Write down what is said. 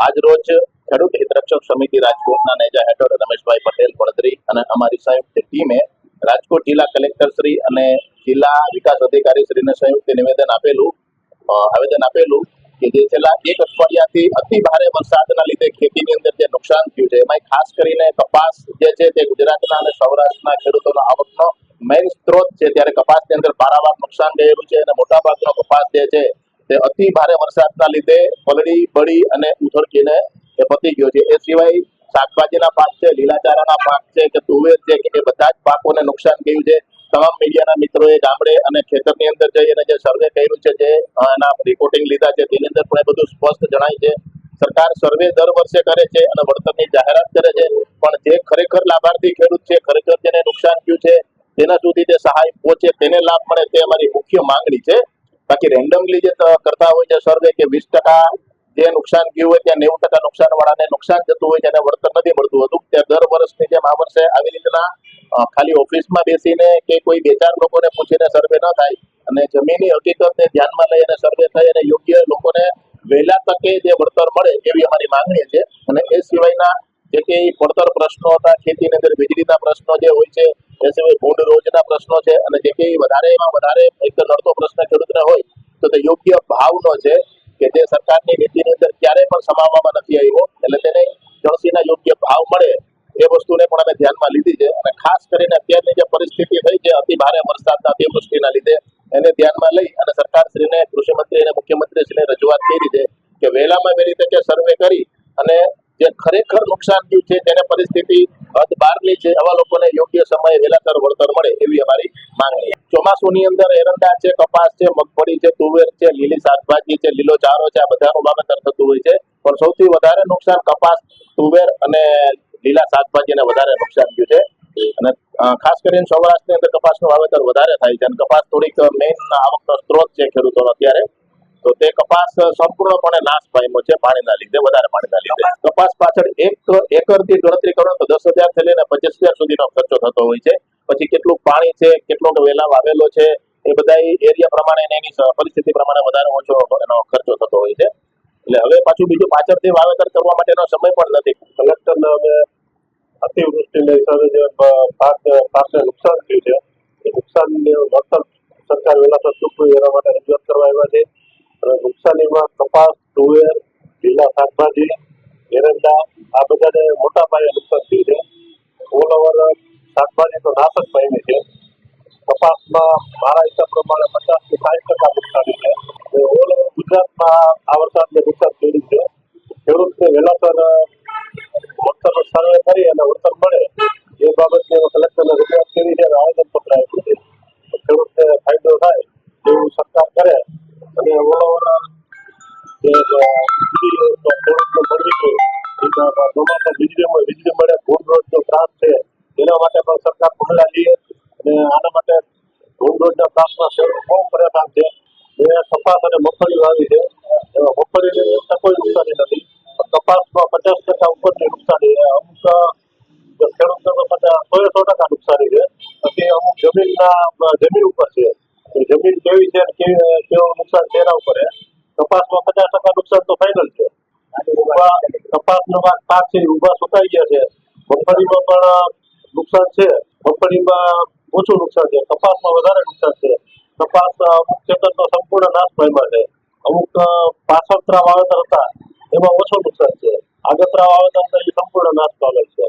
આજ રોજ ખેડૂત હિતરક્ષક સમિતિ રાજકોટના નેજા હેઠળ રમેશભાઈ પટેલ પડદરી અને અમારી સંયુક્ત ટીમે રાજકોટ જિલ્લા કલેક્ટર શ્રી અને જિલ્લા વિકાસ અધિકારી શ્રીને સંયુક્ત નિવેદન આપેલું આવેદન આપેલું કે જે છેલ્લા એક અઠવાડિયાથી અતિ ભારે વરસાદના લીધે ખેતીની અંદર જે નુકસાન થયું છે એમાં ખાસ કરીને કપાસ જે છે તે ગુજરાતના અને સૌરાષ્ટ્રના ખેડૂતોના આવકનો મેઇન સ્ત્રોત છે. ત્યારે કપાસની અંદર પારાવાર નુકસાન ગયેલું છે અને મોટાભાગનો કપાસ જે છે તે અતિ ભારે વરસાદના લીધે પલળી, બળી અને ઉથળકીને એ પતી ગયો છે. એ સિવાય શાકભાજીના પાક છે લીલાચારાના પાક છે કે તુવેર છે કે એ બધા જ પાકોને નુકસાન ગયું છે. તમામ મીડિયાના મિત્રોએ ગામડે અને ખેતરની અંદર જઈ અને જે સર્વે કર્યું છે, જે એના રિપોર્ટિંગ લીધા છે, તેની અંદર પણ એ બધું સ્પષ્ટ જણાય છે. સરકાર સર્વે દર વર્ષે કરે છે અને વળતરની જાહેરાત કરે છે. પણ જે ખરેખર લાભાર્થી ખેડૂત છે, ખરેખર જેને નુકસાન થયું છે, તેના સુધી જે સહાય પહોંચે, તેને લાભ મળે તે અમારી મુખ્ય માંગણી છે. બાકી રેન્ડમલી જે કરતા હોય છે સર્વે કે વીસ ટકા જે નુકસાન ગયું હોય, ત્યાં નેવું ટકા નુકસાન વાળાને નુકસાન જતું હોય એને વળતર નથી મળતું હતું, ત્યાં દર વર્ષની જેમ આ વર્ષે આવી રીતના ખાલી ઓફિસમાં બેસીને કે કોઈ બે ચાર લોકોને પૂછીને સર્વે ન થાય અને જમીનની હકીકતને ધ્યાનમાં લઈ અને સર્વે થઈ અને યોગ્ય લોકોને વહેલા તકે જે વળતર મળે એવી અમારી માંગણી છે અને એ સિવાયના જે કે પડતર પ્રશ્નો હતા, ખેતીની અંદર વીજળીના પ્રશ્નો જે હોય છે, એ સિવાય ભૂંડ રોજના પ્રશ્નો છે, અને જે કે વધારે એમાં વધારે એક નડતો પ્રશ્ન ખેડૂતને હોય, તો તે યોગ્ય ભાવનો છે કે જે સરકારની નીતિની અંદર ક્યારેય પણ સમાવવામાં નથી આવ્યો, એટલે તેને જળસીના યોગ્ય ભાવ મળે, એ વસ્તુને પણ અમે ધ્યાનમાં લીધી છે, અને ખાસ કરીને અત્યારની જે પરિસ્થિતિ થઈ છે, અતિ ભારે વરસાદના અતિવૃષ્ટિના લીધે, એને ધ્યાનમાં લઈ અને સરકારશ્રીને, કૃષિમંત્રી અને મુખ્યમંત્રીશ્રીને રજૂઆત કરી છે, કે વહેલામાં વહેલી તકે સર્વે કરી અને જે ખરેખર નુકસાન થયું છે, તેને પરિસ્થિતિ હદ બહારની છે, આવા લોકોને યોગ્ય સમયે વેલાસર વળતર મળે એવી અમારી માંગણી ચોમાસુની અંદર એરંડા છે, કપાસ છે, મગફળી છે, તુવેર છે, લીલી શાકભાજી છે, લીલો ચારો છે, આ બધાનું વાવેતર થતું હોય છે. પણ સૌથી વધારે નુકસાન કપાસ, તુવેર અને લીલા શાકભાજીને વધારે નુકસાન થયું છે. અને ખાસ કરીને સૌરાષ્ટ્રની અંદર કપાસનું વાવેતર વધારે થાય છે. અને કપાસ થોડીક મેઇન આવકનો સ્ત્રોત છે ખેડૂતોનો અત્યારે. તો તે કપાસ સંપૂર્ણપણે નાશ પામ્યો છે, પાણીના લીધે, વધારે પાણીના લીધે. કપાસ પાછળ એક એકરથી ગણતરી કરો તો દસ હજારથી લઈને પચીસ હજાર સુધીનો ખર્ચો થતો હોય છે. પછી કેટલું પાણી છે, કેટલો વેલા વાવેલો છે, એ બધા એરિયા પ્રમાણે એની પરિસ્થિતિ પ્રમાણે વધારે ઓછો એનો ખર્ચો થતો હોય છે. એટલે હવે પાછું બીજું પાછળથી વાવેતર કરવા માટેનો સમય પણ નથી. કલેક્ટરને અમે અતિવૃષ્ટિને હિસાબે જે પાક, પાકને નુકસાન થયું છે. એ નુકસાન વળતર સરકાર વહેલાસર ચૂકવે એના માટે રજૂઆત કરવા આવ્યા છે. અને નુકસાનીમાં કપાસ, તુવેર, લીલા શાકભાજી એરંડા, આ બધાને મોટા પાયે નુકસાન થયું છે. ઓલ ઓવર શાકભાજી તો નાશ જ પામી છે. કપાસમાં મારા હિસાબ પ્રમાણે પચાસથી સાઠ ટકા નુકસાન છે. ઓલ ઓવર ગુજરાતમાં આ વરસાદને નુકસાન થયું છે. ખેડૂતને વહેલાસર વળતરનો સર્વે કરી અને વળતર મળે. એ બાબતને કલેક્ટરને રજૂઆત કરી છે અને આવેદનપત્ર આપ્યું છે. ખેડૂતને ફાયદો થાય એવું સરકાર કરે. અને ઓલ ઓવર જે કોઈ નુકસાની નથી. કપાસમાં પચાસ ટકા ઉપરની નુકસાની અમુક ખેડૂતો પચાસ સો સો ટકા નુકસાની છે. પછી અમુક જમીનના જમીન ઉપર છે. જમીન કેવી છે કેવી નુકસાન તેના ઉપર છે. કપાસમાં પચાસ ટકા નુકસાન તો ફાઇનલ છે. કપાસનો પાક પાક છે ઊભા સુકાઈ ગયા છે. મગફળીમાં પણ નુકસાન છે. મગફળીમાં ઓછું નુકસાન છે. કપાસમાં વધારે નુકસાન છે. કપાસ અમુક ખેતરનો સંપૂર્ણ નાશ પામ્યા છે. અમુક પાછળ પાછળતરા વાવેતર હતા. એમાં ઓછો નુકસાન છે. આગતરા વાવેતર એ સંપૂર્ણ નાશ પામેલ છે.